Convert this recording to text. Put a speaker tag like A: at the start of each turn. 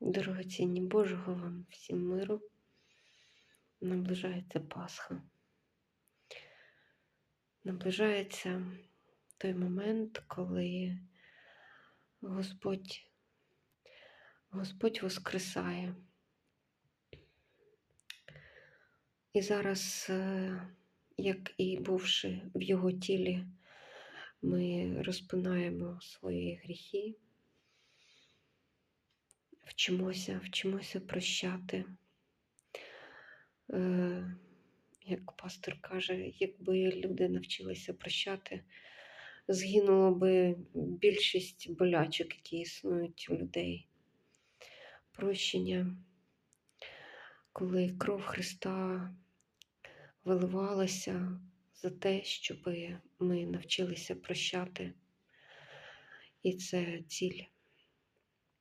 A: Дорогоцінні Божого вам всім миру. Наближається Пасха. Наближається той момент, коли Господь, Господь воскресає. І зараз, е, як і бувши в Його тілі, ми розпинаємо свої гріхи, вчимося, вчимося прощати. Е, Як пастор каже, якби люди навчилися прощати, згинуло би більшість болячок, які існують у людей. Прощення, коли кров Христа виливалася за те, щоб ми навчилися прощати. І це ціль